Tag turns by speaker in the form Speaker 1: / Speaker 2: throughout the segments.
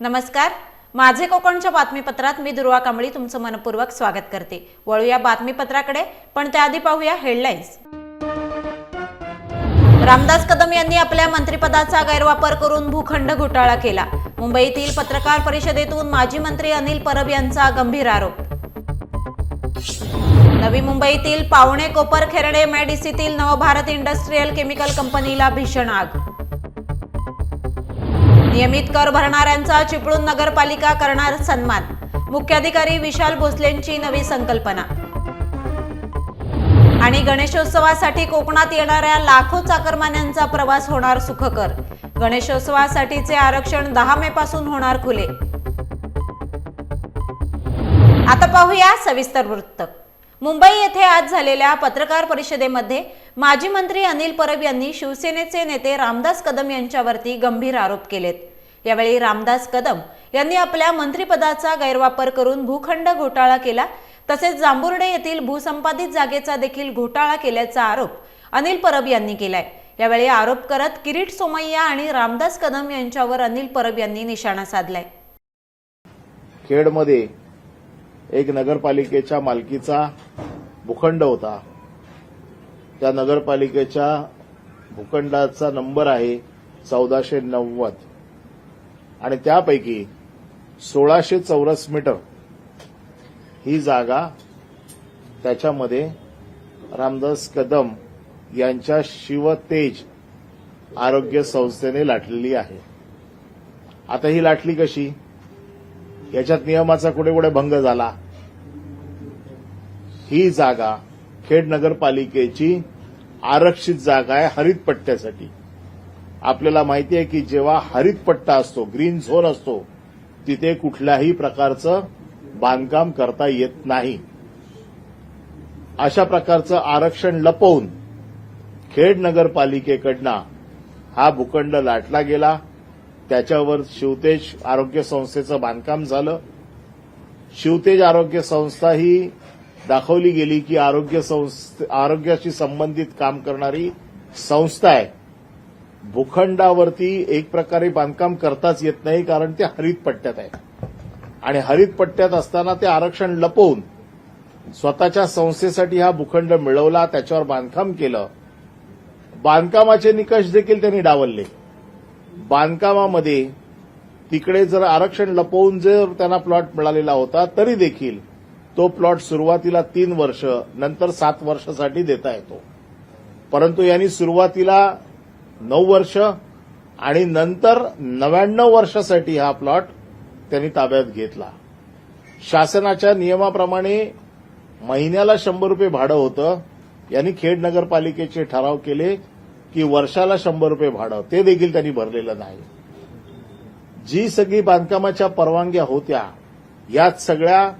Speaker 1: नमस्कार. माझे कोकणच्या बातमीपत्रात मी दुर्वा कांबळी तुमचं मनपूर्वक स्वागत करते. वळूया बातमीपत्राकडे पण त्याआधी पाहूया हेडलाईन्स रामदास कदम यांनी आपल्या मंत्रिपदाचा गैरवापर करून भूखंड घोटाळा केला. मुंबईतील पत्रकार परिषदेतून माजी मंत्री अनिल परब यांचा गंभीर आरोप. नवी मुंबईतील पावणे कोपर खेरडे मॅडिसीतील नवभारत इंडस्ट्रीयल केमिकल कंपनीला भीषण आग. नियमित कर भरणाऱ्यांचा चिपळूण नगरपालिका करणार सन्मान. मुख्याधिकारी विशाल भोसलेंची नवी संकल्पना. आणि गणेशोत्सवासाठी कोकणात येणाऱ्या लाखो चाकरमान्यांचा प्रवास होणार सुखकर. गणेशोत्सवासाठीचे आरक्षण दहा मे पासून होणार खुले. आता पाहूया सविस्तर वृत्त. मुंबई येथे आज झालेल्या पत्रकार परिषदेमध्ये माजी मंत्री अनिल परब यांनी शिवसेनेचे नेते रामदास कदम यांच्यावरती गंभीर आरोप केलेत. यावेळी रामदास कदम यांनी आपल्या मंत्रिपदाचा गैरवापर करून भूखंड घोटाळा केला तसेच जांभुर्डे येथील भूसंपादित जागेचा देखील घोटाळा केल्याचा आरोप अनिल परब यांनी केलाय. यावेळी आरोप करत किरीट सोमय्या आणि रामदास कदम यांच्यावर अनिल परब यांनी निशाणा साधलाय.
Speaker 2: खेडमध्ये एक नगरपालिकेच्या मालकीचा भूखंड होता. त्या नगरपालिकेच्या भूखंडाचा नंबर आहे चौदाशे नव्वद. आणि त्यापैकी सोळाशे चौरस मीटर ही जागा त्याच्यामध्ये रामदास कदम यांच्या शिवतेज आरोग्य संस्थेने लाटलेली आहे. आता ही लाटली कशी? याच्यात नियमाचा कुठे कुठे भंग झाला? ही जागा खेड नगरपालिकेची आरक्षित जागा आहे हरित पट्ट्यासाठी. आपल्याला माहिती आहे की जेव्हा हरित पट्टा असतो ग्रीन झोन असतो तिथे कुठल्याही प्रकारचं बांधकाम करता येत नाही. अशा प्रकारचं आरक्षण लपवून खेड नगरपालिकेकडनं हा भूखंड लाटला गेला. त्याच्यावर शिवतेज आरोग्य संस्थेचं बांधकाम झालं. शिवतेज आरोग्य संस्था ही दाखवली गेली की आरोग्य आरोग्याशी संबंधित काम करणारी संस्था आहे. भूखंडावरती एक प्रकारे बांधकाम करताच येत नाही कारण ते हरित पट्ट्यात आहे आणि हरित पट्ट्यात असताना ते आरक्षण लपवून स्वतःच्या संस्थेसाठी हा भूखंड मिळवला त्याच्यावर बांधकाम केलं. बांधकामाचे निकष देखील त्यांनी डावलले. बांधकामामध्ये तिकडे जर आरक्षण लपवून जर त्यांना प्लॉट मिळालेला होता तरी देखील तो प्लॉट सुरुवातीला तीन वर्ष नंतर सात वर्षासाठी देता येतो. परंतु यांनी सुरुवातीला नऊ वर्ष आणि नंतर नव्याण्णव वर्षासाठी हा प्लॉट त्यांनी ताब्यात घेतला. शासनाच्या नियमाप्रमाणे महिन्याला शंभर रुपये भाडं होतं. यांनी खेड नगरपालिकेचे ठराव केले की वर्षाला शंभर रुपये भाडं. ते देखील त्यांनी भरलेलं नाही. जी सगळी बांधकामाच्या परवानग्या होत्या यात सगळ्या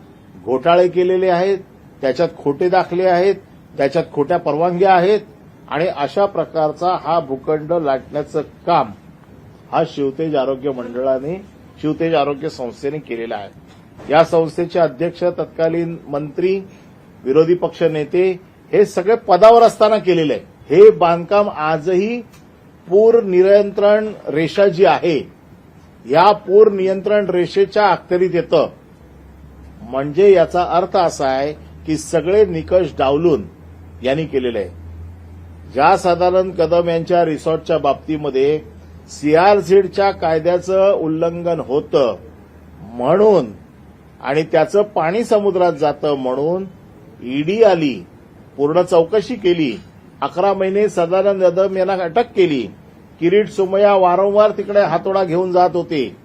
Speaker 2: घोटाळे केलेले आहेत त्याच्यात खोटे दाखले आहेत त्याच्यात खोट्या परवानग्या आहेत आणि अशा प्रकारचा हा भूखंड लाटण्याचं काम हा शिवतेज आरोग्य मंडळाने शिवतेज आरोग्य संस्थेने केलेला आहे. या संस्थेचे अध्यक्ष तत्कालीन मंत्री विरोधी पक्ष नेते हे सगळे पदावर असताना केलेले आहे हे बांधकाम आजही पूर नियंत्रण रेषा जी आहे या पूर नियंत्रण रेषेच्या अखत्यारीत येतं. म्हणजे याचा अर्थ असा आहे की सगळे निकष डावलून यांनी केलेले आहे. ज्या साधारण कदम यांच्या रिसॉर्टच्या बाबतीमध्ये सीआरझेडच्या कायद्याचं उल्लंघन होतं म्हणून आणि त्याचं पाणी समुद्रात जातं म्हणून ईडी आली पूर्ण चौकशी केली अकरा महिने सदानंद कदम यांना अटक केली किरीट सोमय्या वारंवार तिकडे हातोडा घेऊन जात होते.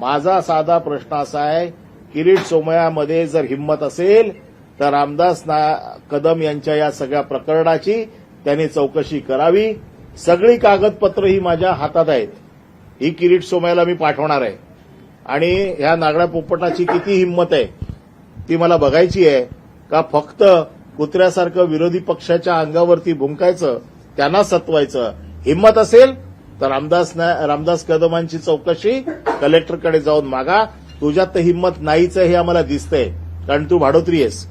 Speaker 2: माझा साधा प्रश्न असा आहे किरीट सोमयामध्ये जर हिंमत असेल तर रामदास ना- कदम यांच्या या सगळ्या प्रकरणाची त्यांनी चौकशी करावी. सगळी कागदपत्र ही माझ्या हातात आहेत. ही किरीट सोमयाला मी पाठवणार आहे. आणि ह्या नागड्या पोपटाची किती हिंमत आहे ती मला बघायची आहे. का फक्त कुत्र्यासारखं विरोधी पक्षाच्या अंगावरती भुंकायचं त्यांना सत्वायचं. हिंमत असेल तर रामदास ना- रामदास कदमांची चौकशी कलेक्टरकडे जाऊन मागा. तुझ्यात तर हिंमत नाहीच हे आम्हाला दिसतंय. कारण तू भाडोत्री आहेस.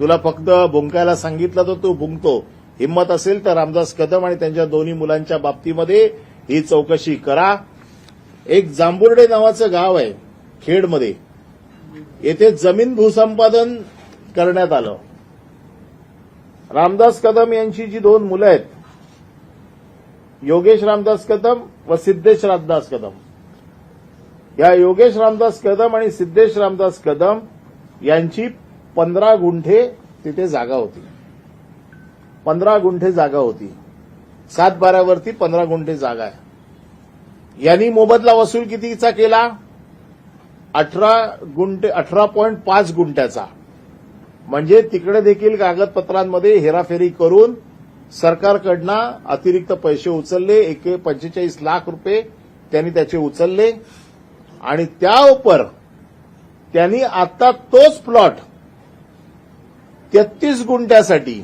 Speaker 2: तुला फक्त भुंकायला सांगितलं तर तू भुंकतो हिंमत असेल तर रामदास कदम आणि त्यांच्या दोन्ही मुलांच्या बाबतीमध्ये ही चौकशी करा. एक जांभुर्डे नावाचं गाव आहे खेडमध्ये. येथे जमीन भूसंपादन करण्यात आलं. रामदास कदम यांची जी दोन मुलं आहेत योगेश रामदास कदम व सिद्धेश रामदास कदम. या योगेश रामदास कदम आणि सिद्धेश रामदास कदम यांची पंधरा गुंठे तिथे जागा होती. पंधरा गुंठे जागा होती. सात बारावरती पंधरा गुंठे जागा आहे. यांनी मोबदला वसूल कितीचा केला? अठरा गुंठे अठरा पॉईंट पाच गुंठ्याचा. म्हणजे तिकडे देखील कागदपत्रांमध्ये हेराफेरी करून सरकारकडनं अतिरिक्त पैसे उचलले. एक पंचेचाळीस लाख रुपये त्यांनी त्याचे उचलले. आणि त्या उपर त्यांनी आता तोच प्लॉट तेहतीस गुंठ्यासाठी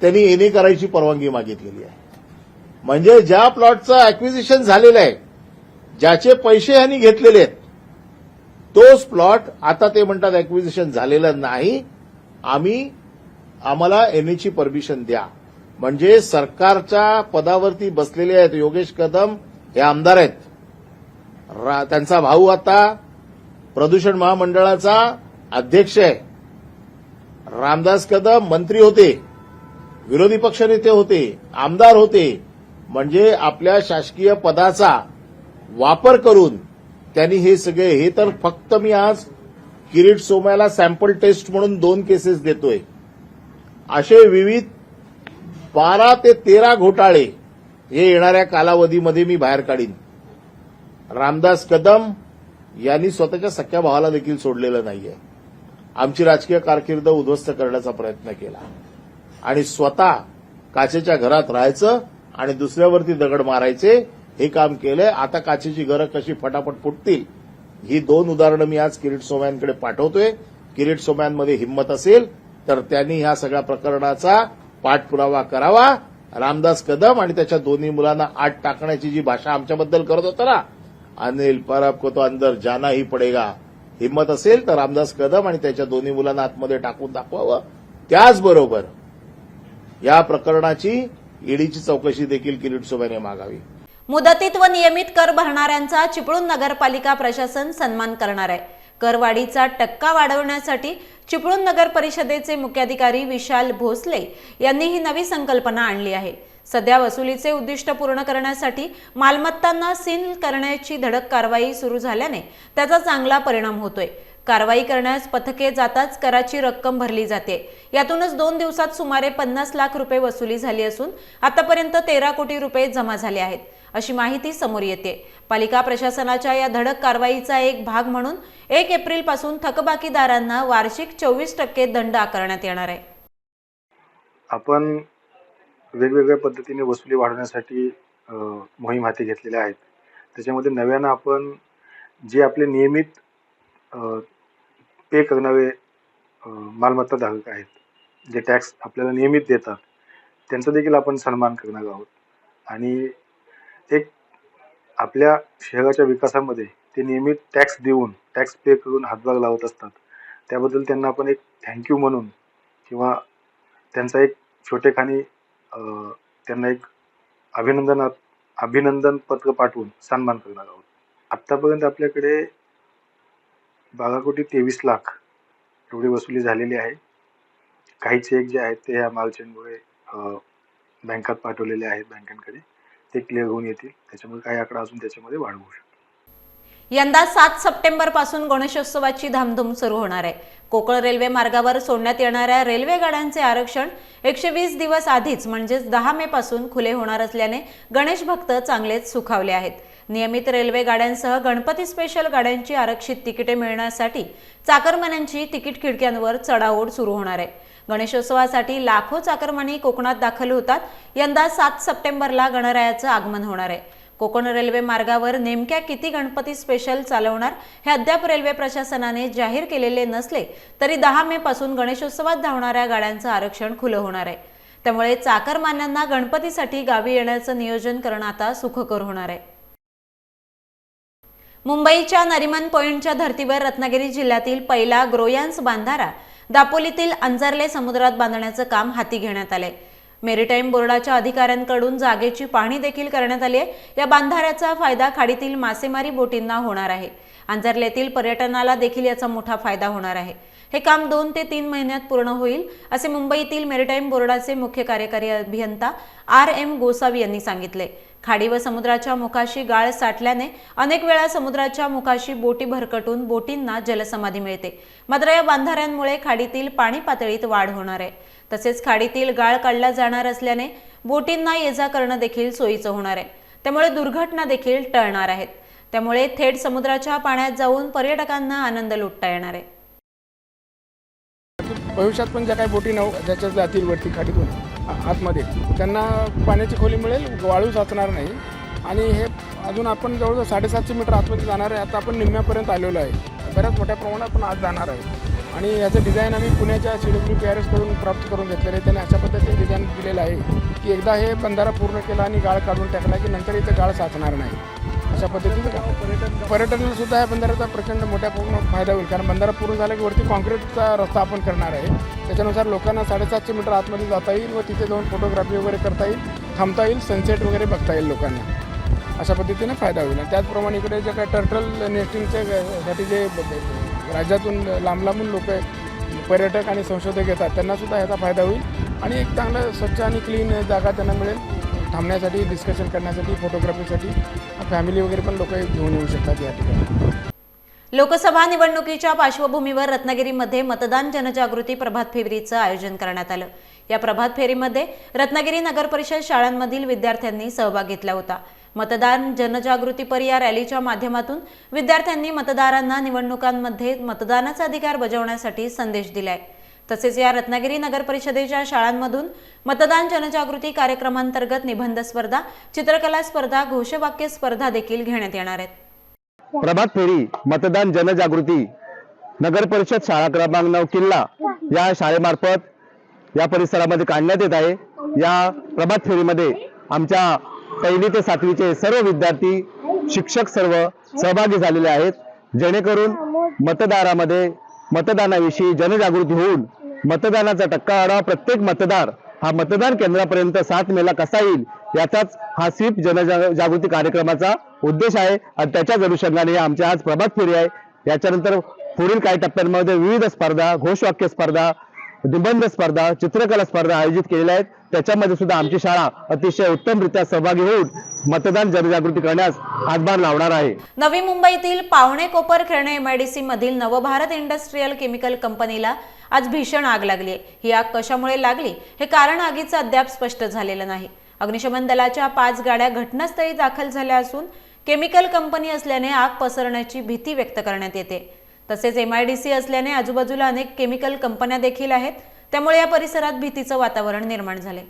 Speaker 2: त्यांनी एने करायची परवानगी मागितलेली आहे. म्हणजे ज्या प्लॉटचं अॅक्विजिशन झालेलं आहे ज्याचे पैसे यांनी घेतलेले आहेत तोच प्लॉट आता ते म्हणतात अॅक्विजिशन झालेलं नाही. आम्ही आम्हाला एनएची परमिशन द्या. म्हणजे सरकारच्या पदावरती बसलेले आहेत योगेश कदम हे आमदार आहेत. त्यांचा भाऊ आता प्रदूषण महामंडळाचा अध्यक्ष आहे. रामदास कदम मंत्री होते विरोधी पक्षनेते होते आमदार होते म्हणजे आपल्या शासकीय पदाचा वापर करून त्यांनी हे सगळे हे तर फक्त मी आज किरीट सोमयाला सॅम्पल टेस्ट म्हणून दोन केसेस देतोय. असे विविध बारा ते तेरा घोटाळे हे येणाऱ्या कालावधीमध्ये मी बाहेर काढीन. रामदास कदम यांनी स्वतःच्या सख्या भावाला देखील सोडलेलं नाहीये. आमची राजकीय कारकीर्द उद्ध्वस्त करण्याचा प्रयत्न केला. आणि स्वतः काचेच्या घरात राहायचं आणि दुसऱ्यावरती दगड मारायचे हे काम केलंय. आता काचेची घरं कशी फटाफट फुटतील ही दोन उदाहरणं मी आज किरीट सोमयांकडे पाठवतोय. किरीट सोमयांमध्ये हिंमत असेल तर त्यांनी ह्या सगळ्या प्रकरणाचा पाठपुरावा करावा. रामदास कदम आणि त्याच्या दोन्ही मुलांना आत टाकण्याची जी भाषा आमच्याबद्दल करत होता ना अनिल परब को तो अंदर जाना ही पडेगा. हिंमत असेल तर रामदास कदम आणि त्याच्या दोन्ही मुलांना आतमध्ये टाकून दाखवावं. त्याचबरोबर या प्रकरणाची ईडीची चौकशी देखील किरीट सोमयाने मागावी.
Speaker 1: मुदतीत व नियमित कर भरणाऱ्यांचा चिपळूण नगरपालिका प्रशासन सन्मान करणार आहे. करवाढीचा टक्का वाढवण्यासाठी चिपळूण नगर परिषदेचे मुख्याधिकारी विशाल भोसले यांनी ही नवी संकल्पना आणली आहे. सध्या वसुलीचे उद्दिष्ट पूर्ण करण्यासाठी मालमत्तांना सील करण्याची धडक कारवाई सुरू झाल्याने त्याचा चांगला परिणाम होतोय. कारवाई करण्यास पथके जाताच कराची रक्कम भरली जाते. यातूनच दोन दिवसात सुमारे पन्नास लाख रुपये वसुली झाली असून आतापर्यंत तेरा कोटी रुपये जमा झाले आहेत. अशी माहिती समोर येते. पालिका प्रशासनाच्या या धडक कारवाईचा एक भाग म्हणून एक एप्रिलपासून थकबाकीदारांना वार्षिक चोवीस टक्के दंड आकारण्यात येणार आहे.
Speaker 3: आपण वेगवेगळ्या पद्धतीने वसुली वाढवण्यासाठी मोहीम हाती घेतलेल्या आहेत. त्याच्यामध्ये नव्यानं आपण जे आपले नियमित पे करणारे मालमत्ता धारक आहेत जे टॅक्स आपल्याला नियमित देतात त्यांचा देखील आपण सन्मान करणार आहोत. आणि एक आपल्या शहराच्या विकासामध्ये ते नियमित टॅक्स देऊन टॅक्स पे करून हातभार लावत असतात. त्याबद्दल त्यांना आपण एक थँक्यू म्हणून किंवा त्यांचा एक छोटेखानी त्यांना एक अभिनंदना अभिनंदन पत्र पाठवून सन्मान करणार आहोत. आत्तापर्यंत आपल्याकडे बारा कोटी तेवीस लाख एवढी वसुली झालेली आहे. काही चेक जे आहेत ते ह्या मालचेनमुळे बँकात पाठवलेले आहेत बँकांकडे. ते क्लिअर होऊन येतील. त्याच्यामुळे काही आकडा अजून त्याच्यामध्ये वाढ होऊ शकतो.
Speaker 1: यंदा सात सप्टेंबरपासून गणेशोत्सवाची धामधूम सुरू होणार आहे. कोकण रेल्वे मार्गावर सोडण्यात येणाऱ्या रेल्वे गाड्यांचे आरक्षण एकशे वीस दिवस आधीच म्हणजेच दहा मे पासून खुले होणार असल्याने गणेश भक्त चांगलेच सुखावले आहेत. नियमित रेल्वे गाड्यांसह गणपती स्पेशल गाड्यांची आरक्षित तिकिटे मिळण्यासाठी चाकरमान्यांची तिकीट खिडक्यांवर चढाओढ सुरू होणार आहे. गणेशोत्सवासाठी लाखो चाकरमानी कोकणात दाखल होतात. यंदा सात सप्टेंबरला गणरायाचं आगमन होणार आहे. कोकण रेल्वे मार्गावर नेमक्या किती गणपती स्पेशल चालवणार हे अद्याप रेल्वे प्रशासनाने जाहीर केलेले नसले तरी दहा मे पासून गणेशोत्सवात धावणाऱ्या गाड्यांचं आरक्षण खुलं होणार आहे. त्यामुळे चाकरमान्यांना गणपतीसाठी गावी येण्याचं नियोजन करणं आता सुखकर होणार आहे. मुंबईच्या नरिमन पॉइंटच्या धर्तीवर रत्नागिरी जिल्ह्यातील पहिला ग्रोयांस बांधारा दापोलीतील अंजारले समुद्रात बांधण्याचं काम हाती घेण्यात आलंय. मेरीटाईम बोर्डाच्या अधिकाऱ्यांकडून जागेची पाहणी देखील करण्यात आली आहे. या बांधाऱ्याचा फायदा खाडीतील मासेमारी बोटींना होणार आहे. आंजर्लेतील पर्यटनाला देखील याचा मोठा फायदा होणार आहे. हे काम दोन ते तीन महिन्यात पूर्ण होईल असे मुंबईतील मेरीटाईम बोर्डाचे मुख्य कार्यकारी अभियंता आर एम गोसावी यांनी सांगितले. खाडी व समुद्राच्या मुखाशी गाळ साठल्याने अनेक वेळा समुद्राच्या मुखाशी बोटी भरकटून बोटींना जलसमाधी मिळते. मात्र या बांधाऱ्यांमुळे खाडीतील पाणी पातळीत वाढ होणार आहे. तसेच खाडीतील गाळ काढला जाणार असल्याने बोटींना ये जा करणं देखील सोयीचं होणार आहे. त्यामुळे दुर्घटना देखील टळणार आहेत. त्यामुळे थेट समुद्राच्या पाण्यात जाऊन पर्यटकांना आनंद लुटता येणार आहे.
Speaker 4: भविष्यात पण ज्या काही बोटी नऊ ज्याच्या जातील वरती खाडीतून आतमध्ये त्यांना पाण्याची खोली मिळेल वाळू साचणार नाही. आणि हे अजून आपण जवळजवळ साडेसातशे मीटर आतमध्ये जाणार आहे. आता आपण निम्म्यापर्यंत आलेलो आहे. बऱ्याच मोठ्या प्रमाणात आपण आज जाणार आहे. आणि याचं डिझाईन आम्ही पुण्याच्या सी डब्ल्यू पी आर एसकडून प्राप्त करून घेतलेलं आहे. त्यांनी अशा पद्धतीने डिझाईन दिलेलं आहे की एकदा हे बंधारा पूर्ण केला आणि गाळ काढून टाकला की नंतर इथं गाळ साचणार नाही. अशा पद्धतीचं का? पर्यटन पर्यटनाला सुद्धा या बंधाऱ्याचा प्रचंड मोठ्या पूर्ण फायदा होईल. कारण बंधारा पूर्ण झाला की वरती कॉन्क्रीटचा रस्ता आपण करणार आहे. त्याच्यानुसार लोकांना साडेसातशे मीटर आतमध्ये जाता येईल व तिथे जाऊन फोटोग्राफी वगैरे करता येईल थांबता येईल सनसेट वगैरे बघता येईल लोकांना. अशा पद्धतीने फायदा होईल. आणि त्याचप्रमाणे इकडे जे काही टर्टल नेस्टिंगच्या साठी जे राज्यातून लांब लांबून लोक पर्यटक आणि संशोधक येतात. त्यांनासुद्धा ह्याचा फायदा होईल. आणि एक चांगलं स्वच्छ आणि क्लीन जागा त्यांना मिळेल. थांबण्यासाठी डिस्कशन करण्यासाठी फोटोग्राफीसाठी फॅमिली वगैरे पण लोक घेऊन येऊ शकतात या ठिकाणी.
Speaker 1: लोकसभा निवडणुकीच्या पार्श्वभूमीवर रत्नागिरीमध्ये मतदान जनजागृती प्रभात फेरीचं आयोजन करण्यात आलं. या प्रभात फेरीमध्ये रत्नागिरी नगर परिषद शाळांमधील विद्यार्थ्यांनी सहभाग घेतला होता. मतदान जनजागृतीपर या रॅलीच्या माध्यमातून विद्यार्थ्यांनी मतदारांना निवडणुकांमध्ये मतदानाचा अधिकार बजावण्यासाठी संदेश दिलाय. तसेच या रत्नागिरी नगर परिषदेच्या शाळांमधून मतदान जनजागृती कार्यक्रमांतर्गत निबंध स्पर्धा चित्रकला स्पर्धा घोषवाक्य स्पर्धा देखील घेण्यात येणार आहेत.
Speaker 5: प्रभात फेरी मतदान जनजागृती नगर परिषद शाळा क्रमांक नऊ किल्ला या शाळेमार्फत या परिसरामध्ये काढण्यात येत आहे. या प्रभात फेरीमध्ये आमच्या पहिली ते सातवीचे सर्व विद्यार्थी शिक्षक सर्व सहभागी झालेले आहेत. जेणेकरून मतदारामध्ये मतदानाविषयी जनजागृती होऊन मतदानाचा टक्का आढावा प्रत्येक मतदार हा मतदान केंद्रापर्यंत सात मेला कसा येईल याचाच हा स्वीप जनजागृती कार्यक्रमाचा उद्देश आहे. आणि त्याच्याच अनुषंगाने आमच्या आज प्रभात फेरी आहे. याच्यानंतर पुढील काही टप्प्यांमध्ये विविध स्पर्धा घोषवाक्य स्पर्धा निबंध स्पर्धा चित्रकला स्पर्धा आयोजित केलेल्या आहेत. त्याच्यामध्ये सुद्धा आमची शाळा अतिशय उत्तमरित्या सहभागी होऊन मतदान जनजागृती करण्यास हातभार लावणार आहे.
Speaker 1: नवी मुंबईतील पावणे कोपर खेळणे एमआयडीसी मधील नवभारत इंडस्ट्रीयल केमिकल कंपनीला आज भीषण आग लागली आहे. ही आग कशामुळे लागली? हे कारण आगीचं अद्याप स्पष्ट झालेलं नाही. अग्निशमन दलाच्या पाच गाड्या घटनास्थळी दाखल झाल्या असून केमिकल कंपनी असल्याने आग पसरण्याची भीती व्यक्त करण्यात येते. तसेच एम आयडीसी असल्याने आजूबाजूला अनेक केमिकल कंपन्या देखील आहेत. त्यामुळे या परिसरात भीतीचं वातावरण निर्माण झाले.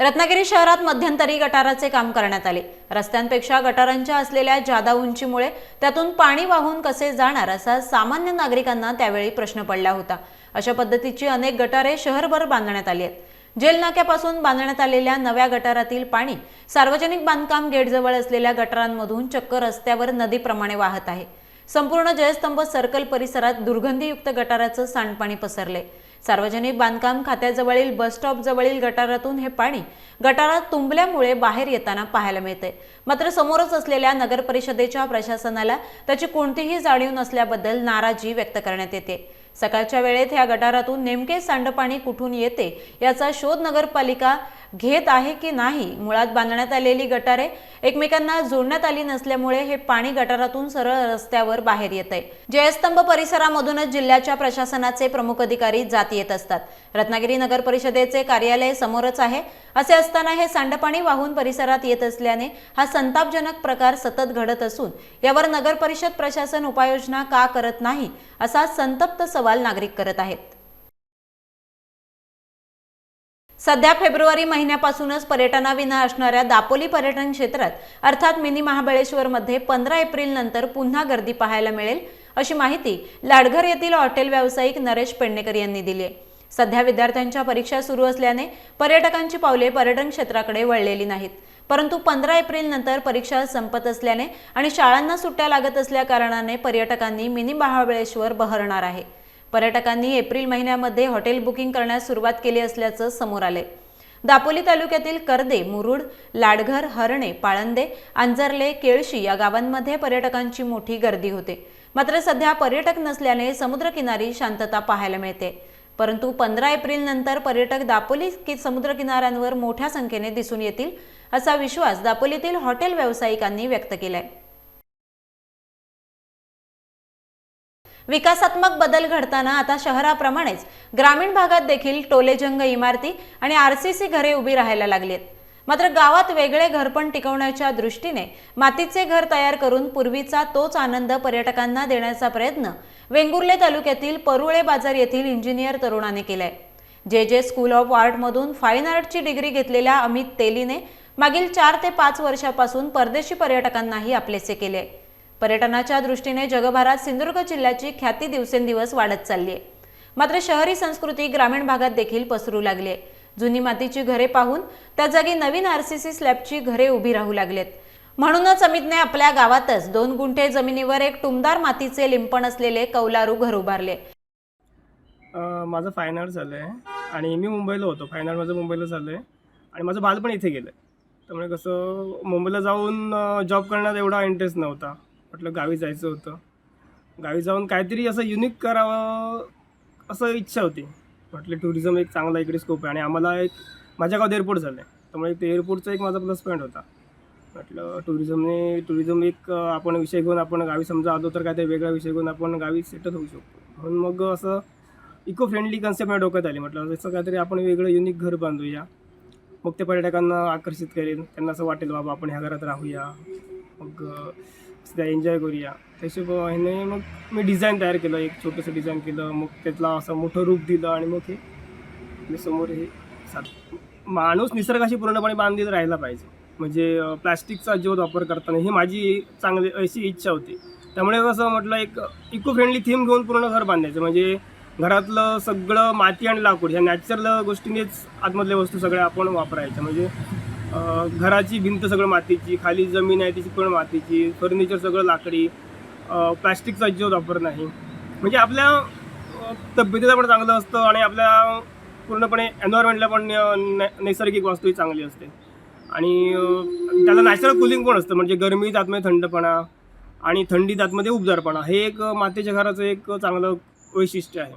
Speaker 1: रत्नागिरी शहरात मध्यंतरी गटाराचे काम करण्यात आले. रस्त्यांपेक्षा गटारांच्या असलेल्या जादा उंचीमुळे त्यातून पाणी वाहून कसे जाणार असा सामान्य नागरिकांना त्यावेळी प्रश्न पडला होता. अशा पद्धतीची अनेक गटारे शहरभर बांधण्यात आली आहेत. जेल नाक्यापासून बांधण्यात आलेल्या नव्या गटारातील पाणी सार्वजनिक बांधकाम गेटजवळ असलेल्या गटारांमधून चक्क रस्त्यावर नदीप्रमाणे वाहत आहे. संपूर्ण जयस्तंभ सर्कल परिसरात दुर्गंधीयुक्त गटाराचं सांडपाणी पसरले. सार्वजनिक बांधकाम खात्याजवळील बस स्टॉप जवळील गटारातून हे पाणी गटारात तुंबल्यामुळे बाहेर येताना पाहायला मिळते मात्र समोरच असलेल्या नगर परिषदेच्या प्रशासनाला त्याची कोणतीही जाणीव नसल्याबद्दल नाराजी व्यक्त करण्यात येते. सकाळच्या वेळेत या गटारातून नेमके सांडपाणी कुठून येते याचा शोध नगरपालिका घेत आहे की नाही? मुळात बांधण्यात आलेली गटारे एकमेकांना जोडण्यात आली नसल्यामुळे हे पाणी गटारातून सरळ रस्त्यावर बाहेर येत आहे जयस्तंभ परिसरामधूनच जिल्ह्याच्या प्रशासनाचे प्रमुख अधिकारी जात येत असतात. रत्नागिरी नगर परिषदेचे कार्यालय समोरच आहे. असे असताना हे सांडपाणी वाहून परिसरात येत असल्याने हा संतापजनक प्रकार सतत घडत असून यावर नगर परिषद प्रशासन उपाययोजना का करत नाही असा संतप्त सवाल नागरिक करत आहेत. सध्या फेब्रुवारी महिन्यापासूनच पर्यटनाविना असणाऱ्या दापोली पर्यटन क्षेत्रात अर्थात मिनी महाबळेश्वरमध्ये पंधरा एप्रिल नंतर पुन्हा गर्दी पाहायला मिळेल अशी माहिती लाडघर येथील हॉटेल व्यावसायिक नरेश पेडणेकर यांनी दिली आहे. सध्या विद्यार्थ्यांच्या परीक्षा सुरू असल्याने पर्यटकांची पावले पर्यटन क्षेत्राकडे वळलेली नाहीत. परंतु पंधरा एप्रिल नंतर परीक्षा संपत असल्याने आणि शाळांना सुट्ट्या लागत असल्या कारणाने पर्यटकांनी मिनी महाबळेश्वर बहरणार आहे. पर्यटकांनी एप्रिल महिन्यामध्ये हॉटेल बुकिंग करण्यास सुरुवात केली असल्याचं समोर आले दापोली तालुक्यातील करदे मुरुड लाडघर हरणे पाळंदे आंजर्ले केळशी या गावांमध्ये पर्यटकांची मोठी गर्दी होते. मात्र सध्या पर्यटक नसल्याने समुद्रकिनारी शांतता पाहायला मिळते. परंतु पंधरा एप्रिल नंतर पर्यटक दापोली कि समुद्रकिनाऱ्यांवर मोठ्या संख्येने दिसून येतील असा विश्वास दापोलीतील हॉटेल व्यावसायिकांनी व्यक्त केलाय. विकासात्मक बदल घडताना आता शहराप्रमाणेच ग्रामीण भागात देखील टोलेजंग इमारती आणि आरसीसी घरे उभी राहायला लागलीत. मात्र गावात वेगळे घरपण टिकवण्याच्या दृष्टीने मातीचे घर तयार करून पूर्वीचा तोच आनंद पर्यटकांना देण्याचा प्रयत्न वेंगुर्ले तालुक्यातील परुळे बाजार येथील इंजिनियर तरुणाने केलाय. जे जे स्कूल ऑफ आर्टमधून फाईन आर्टची डिग्री घेतलेल्या अमित तेलीने मागील चार ते पाच वर्षापासून परदेशी पर्यटकांनाही आपलेसे केले. पर्यटनाच्या दृष्टीने जगभरात सिंधुदुर्ग जिल्ह्याची ख्याती दिवसेंदिवस वाढत चालली आहे. मात्र शहरी संस्कृती ग्रामीण भागात देखील पसरू लागली आहे. जुनी मातीची घरे पाहून त्या जागी नवीन आरसीसी स्लॅबची घरे उभी राहू लागलेत. म्हणूनच अमितने आपल्या गावातच दोन गुंठे जमिनीवर एक टुमदार मातीचे लिंपण असलेले कौलारू घर उभारले.
Speaker 6: माझं फायनल झालं आहे. आणि मी मुंबईला होतो. फायनल माझं मुंबईला झालं आहे. आणि माझं बालपण इथे गेलं आहे. त्यामुळे कसं मुंबईला जाऊन जॉब करण्यात एवढा इंटरेस्ट नव्हता. म्हटलं गावी जायचं होतं. गावी जाऊन काहीतरी असं युनिक करावं असं इच्छा होती. म्हटलं टुरिझम एक चांगला इकडे स्कोप आहे आणि आम्हाला एक माझ्या गावात एअरपोर्ट झालं आहे त्यामुळे ते एअरपोर्टचा एक माझा प्लस पॉईंट होता. म्हटलं टुरिझमने टुरिझम एक आपण विषय घेऊन आपण गावी समजा आलो तर काहीतरी वेगळा विषय घेऊन आपण गावी सेटल होऊ शकतो. म्हणून मग असं इको फ्रेंडली कन्सेप्ट माझ्या डोक्यात आली. म्हटलं जसं काहीतरी आपण वेगळं युनिक घर बांधूया. मग ते पर्यटकांना आकर्षित करेल त्यांना असं वाटेल बाबा आपण ह्या घरात राहूया. मग अ, त्या एन्जॉय करूया. त्याशिवाय ह्याने मग मी डिझाईन तयार केलं. एक छोटंसं डिझाईन केलं. मग त्यातला असं मोठं रूप दिलं आणि मग हे मी समोर हे माणूस निसर्गाशी पूर्णपणे बांधील राहायला पाहिजे. म्हणजे प्लास्टिकचा जो वापर करताना ही माझी चांगली अशी इच्छा होती. त्यामुळे कसं म्हटलं एक इको फ्रेंडली थीम घेऊन पूर्ण घर बांधायचं. म्हणजे घरातलं सगळं माती आणि लाकूड ह्या नॅचरल गोष्टींनीच आतमधल्या वस्तू सगळ्या आपण वापरायच्या. म्हणजे घराची भिंत सगळं मातीची खाली जमीन आहे तिची पण मातीची फर्निचर सगळं लाकडी प्लॅस्टिकचा अजिबात वापर नाही. म्हणजे आपल्या तब्येतीचं तब्येतीला पण चांगलं असतं आणि आपल्या पूर्णपणे एन्व्हायरमेंटला पण नै- नैसर्गिक वास्तू चांगली असते. आणि त्याला नॅचरल कुलिंग पण असतं. म्हणजे गरमीत आतमध्ये थंडपणा आणि थंडीत आतमध्ये उबदारपणा. हे एक मातीच्या घराचं एक चांगलं वैशिष्ट्य आहे.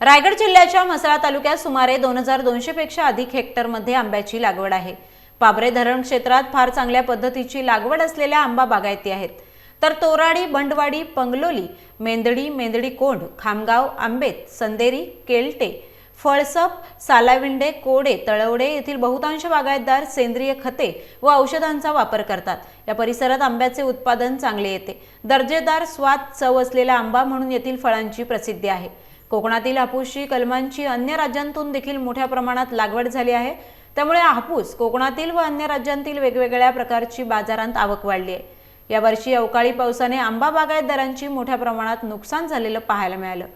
Speaker 1: रायगड जिल्ह्याच्या म्हसळा तालुक्यात सुमारे दोन हजार दोनशे पेक्षा अधिक हेक्टरमध्ये आंब्याची लागवड आहे. पाबरे धरण क्षेत्रात फार चांगल्या पद्धतीची लागवड असलेल्या आंबा बागायती आहेत. तर तोराडी बंडवाडी पंगलोली मेंदडी मेंदडी कोंड खामगाव आंबेत संदेरी केलटे फळसप सालाविंडे कोडे तळवडे येथील बहुतांश बागायतदार सेंद्रिय खते व औषधांचा वापर करतात. या परिसरात आंब्याचे उत्पादन चांगले येते. दर्जेदार स्वाद चव असलेला आंबा म्हणून येथील फळांची प्रसिद्धी आहे. कोकणातील हापूसची कलमांची अन्य राज्यांतून देखील मोठ्या प्रमाणात लागवड झाली आहे. त्यामुळे हापूस कोकणातील व अन्य राज्यांतील वेगवेगळ्या प्रकारची बाजारात आवक वाढली आहे. यावर्षी अवकाळी पावसाने आंबा बागायतदारांची मोठ्या प्रमाणात नुकसान झालेलं पाहायला मिळालं.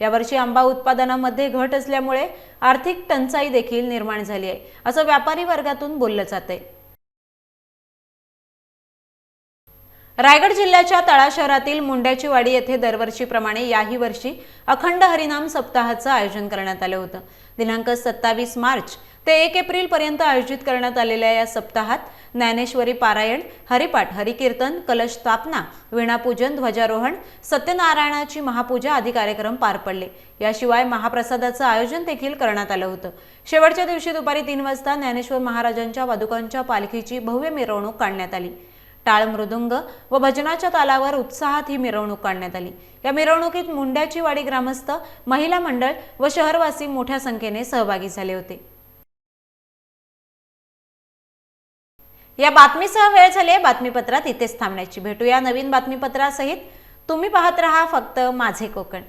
Speaker 1: यावर्षी आंबा उत्पादनामध्ये घट असल्यामुळे आर्थिक टंचाई देखील निर्माण झाली आहे असं व्यापारी वर्गातून बोललं जातंय. रायगड जिल्ह्याच्या तळा शहरातील मुंड्याची वाडी येथे दरवर्षीप्रमाणे याही वर्षी अखंड हरिनाम सप्ताहाचं आयोजन करण्यात आलं होतं. दिनांक सत्तावीस मार्च ते एक एप्रिल पर्यंत आयोजित करण्यात आलेल्या या सप्ताहात ज्ञानेश्वरी पारायण हरिपाठ हरिकीर्तन कलश स्थापना वीणापूजन ध्वजारोहण सत्यनारायणाची महापूजा आदी कार्यक्रम पार पडले. याशिवाय महाप्रसादाचं आयोजन देखील करण्यात आलं होतं. शेवटच्या दिवशी दुपारी तीन वाजता ज्ञानेश्वर महाराजांच्या पादुकांच्या पालखीची भव्य मिरवणूक काढण्यात आली. टाळ मृदुंग व भजनाच्या तालावर उत्साहात ही मिरवणूक काढण्यात आली. या मिरवणुकीत मुंड्याची वाडी ग्रामस्थ महिला मंडळ व शहरवासी मोठ्या संख्येने सहभागी झाले होते. या बातमीसह वेळ झाले बातमीपत्रात इथेच थांबण्याची. भेटूया नवीन बातमीपत्रासहित. तुम्ही पाहत रहा फक्त माझे कोकण.